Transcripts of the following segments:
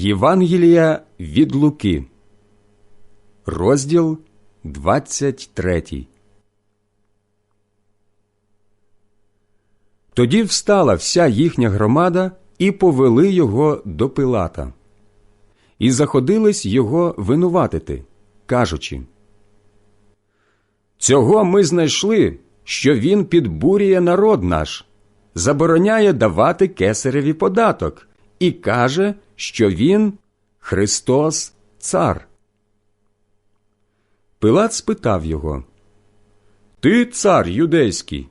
Євангелія від Луки, розділ 23. Тоді встала вся їхня громада і повели його до Пилата. І заходились його винуватити, кажучи Цього ми знайшли, що він підбурює народ наш, забороняє давати кесареві податок і каже, що він Христос Цар. Пилат спитав його Ти цар юдейський?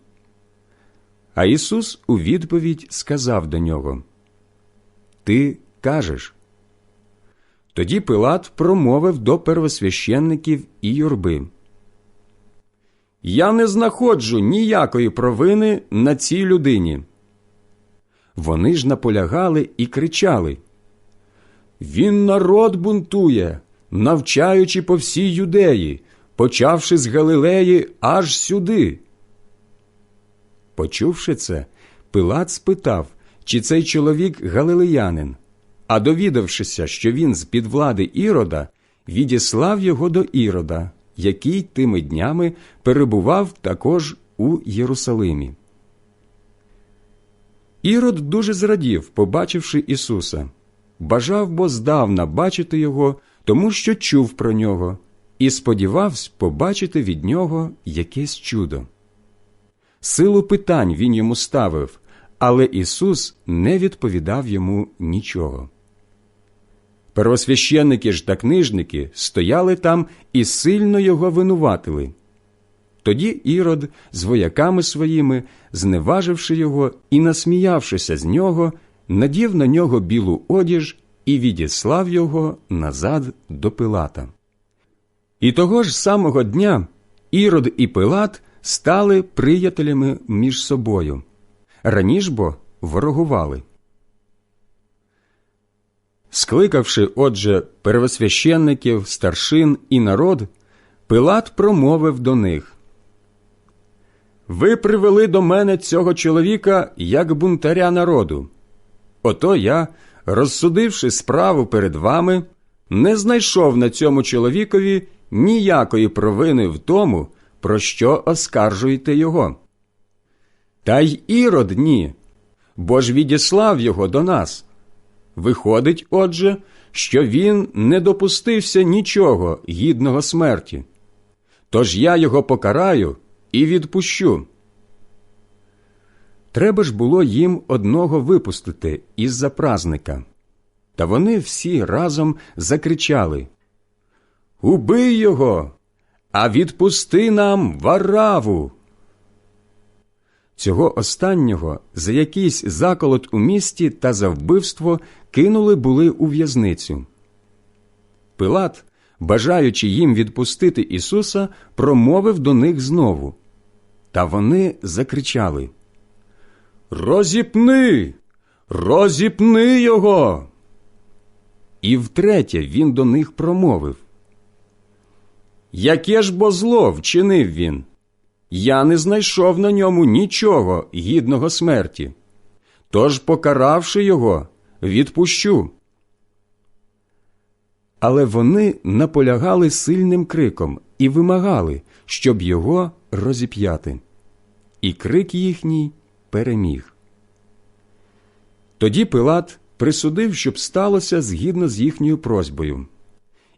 А Ісус у відповідь сказав до нього Ти кажеш. Тоді Пилат промовив до первосвященників і юрби. Я не знаходжу ніякої провини на цій людині. Вони ж наполягали і кричали Він народ бунтує, навчаючи по всій юдеї, почавши з Галилеї аж сюди. Почувши це, Пилат спитав, чи цей чоловік галилеянин, а довідавшися, що він з під влади Ірода, відіслав його до Ірода, який тими днями перебував також у Єрусалимі. Ірод дуже зрадів, побачивши Ісуса, бажав бо здавна бачити його, тому що чув про нього, і сподівався побачити від нього якесь чудо. Силу питань він йому ставив, але Ісус не відповідав йому нічого. Первосвященники ж та книжники стояли там і сильно його винуватили. Тоді Ірод з вояками своїми, зневаживши його і насміявшися з нього, надів на нього білу одіж і відіслав його назад до Пилата. І того ж самого дня Ірод і Пилат стали приятелями між собою. Раніш бо ворогували. Скликавши, отже, первосвященників, старшин і народ, Пилат промовив до них Ви привели до мене цього чоловіка як бунтаря народу. Ото я, розсудивши справу перед вами, не знайшов на цьому чоловікові ніякої провини в тому, про що оскаржуєте його. Та й ірод ні, бо ж відіслав його до нас. Виходить, отже, що він не допустився нічого гідного смерті. Тож я його покараю і відпущу. Треба ж було їм одного випустити із за празника. Та вони всі разом закричали Убий його, а відпусти нам вараву. Цього останнього за якийсь заколот у місті та за вбивство кинули були у в'язницю. Пилат, бажаючи їм відпустити Ісуса, промовив до них знову. Та вони закричали Розіпни, розіпни його. І втретє він до них промовив Яке ж бо зло вчинив він? Я не знайшов на ньому нічого гідного смерті. Тож, покаравши його, відпущу. Але вони наполягали сильним криком і вимагали, щоб його розіп'яти. І крик їхній переміг. Тоді Пилат присудив, щоб сталося згідно з їхньою просьбою.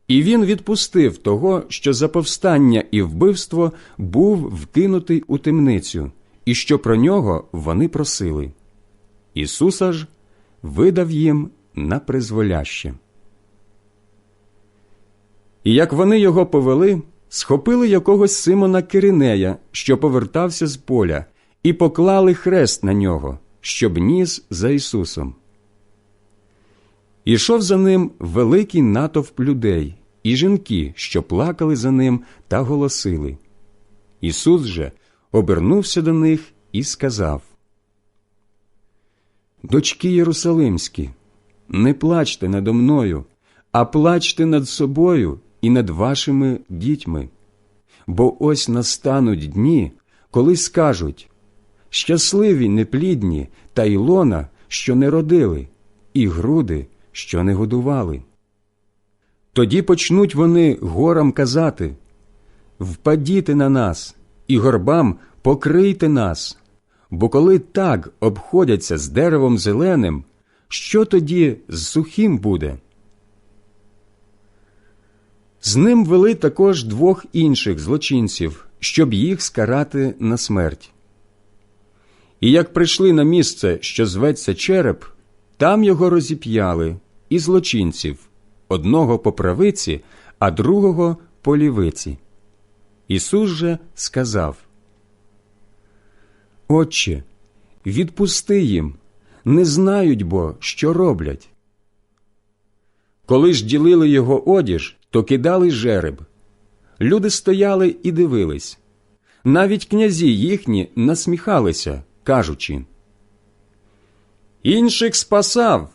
І він відпустив того, що за повстання і вбивство був вкинутий у темницю, і що про нього вони просили. Ісуса ж видав їм на призволяще. І як вони його повели, схопили якогось Симона Киринея, що повертався з поля, і поклали хрест на нього, щоб ніс за Ісусом. Ішов за ним великий натовп людей і жінки, що плакали за ним та голосили. Ісус же обернувся до них і сказав Дочки Єрусалимські, не плачте надо мною, а плачте над собою і над вашими дітьми. Бо ось настануть дні, коли скажуть щасливі неплідні та Ілона, що не родили, і груди, що не годували. Тоді почнуть вони горам казати Впадіте на нас, і горбам покрийте нас, бо коли так обходяться з деревом зеленим, що тоді з сухим буде? З ним вели також двох інших злочинців, щоб їх скарати на смерть. І як прийшли на місце, що зветься череп, там його розіп'яли і злочинців одного по правиці, а другого по лівиці. Ісус же сказав Отче, відпусти їм, не знають бо, що роблять. Коли ж ділили його одіж, то кидали жереб. Люди стояли і дивились. Навіть князі їхні насміхалися, кажучи Інших спасав,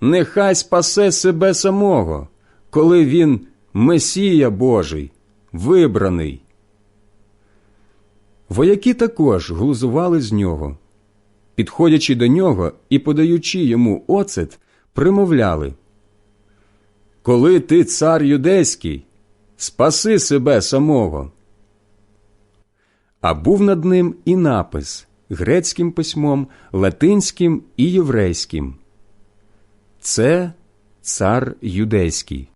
нехай спасе себе самого, коли він Месія Божий, вибраний. Вояки також глузували з нього. Підходячи до нього і подаючи йому оцет, примовляли Коли ти цар юдейський, спаси себе самого. А був над ним і напис грецьким письмом, латинським і єврейським. Це цар юдейський.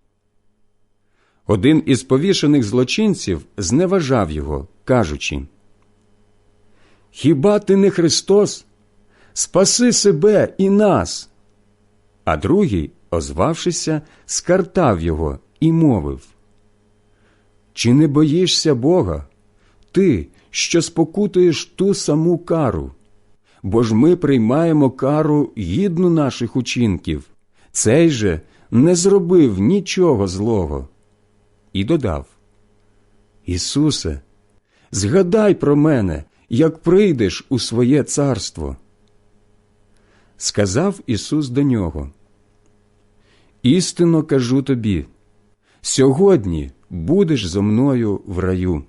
Один із повішених злочинців зневажав його, кажучи Хіба ти не Христос? Спаси себе і нас. А другий, озвавшися, скартав його і мовив Чи не боїшся Бога? Ти, що спокутуєш ту саму кару, бо ж ми приймаємо кару гідну наших учинків, цей же не зробив нічого злого. І додав Ісусе, згадай про мене, як прийдеш у своє царство. Сказав Ісус до нього Істинно кажу тобі, сьогодні будеш зо мною в раю.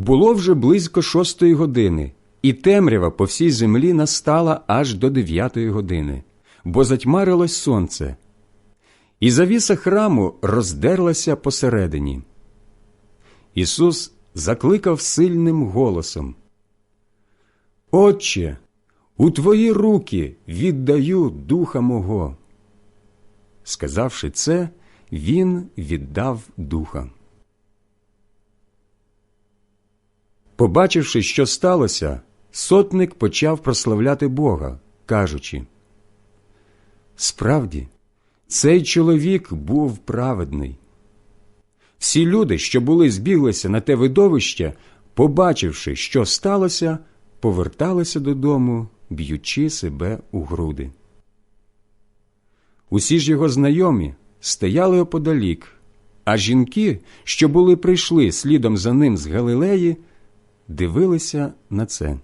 Було вже близько шостої години, і темрява по всій землі настала аж до дев'ятої години, бо затьмарилось сонце, і завіса храму роздерлася посередині. Ісус закликав сильним голосом Отче, у твої руки віддаю духа мого. Сказавши це, він віддав духа. Побачивши, що сталося, сотник почав прославляти Бога, кажучи Справді, цей чоловік був праведний. Всі люди, що були збіглися на те видовище, побачивши, що сталося, поверталися додому, б'ючи себе у груди. Усі ж його знайомі стояли оподалік, а жінки, що були прийшли слідом за ним з Галилеї, дивилися на це.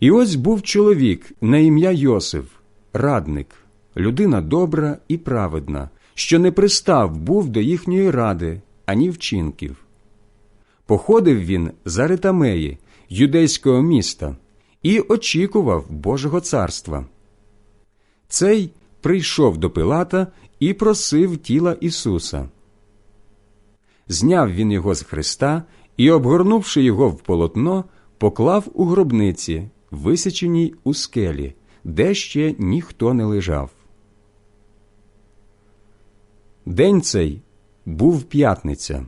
І ось був чоловік на ім'я Йосиф, радник, людина добра і праведна, що не пристав був до їхньої ради, ані вчинків. Походив він з Аритамеї, юдейського міста, і очікував Божого царства. Цей прийшов до Пилата і просив тіла Ісуса. Зняв він його з Христа і, обгорнувши його в полотно, поклав у гробниці, висіченій у скелі, де ще ніхто не лежав. День цей був п'ятниця,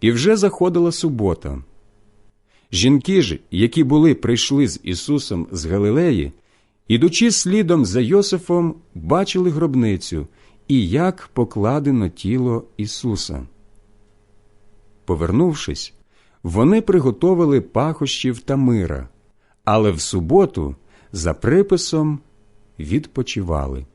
і вже заходила субота. Жінки ж, які були прийшли з Ісусом з Галилеї, ідучи слідом за Йосифом, бачили гробницю і як покладено тіло Ісуса. Повернувшись, вони приготовили пахощів та мира, але в суботу за приписом відпочивали.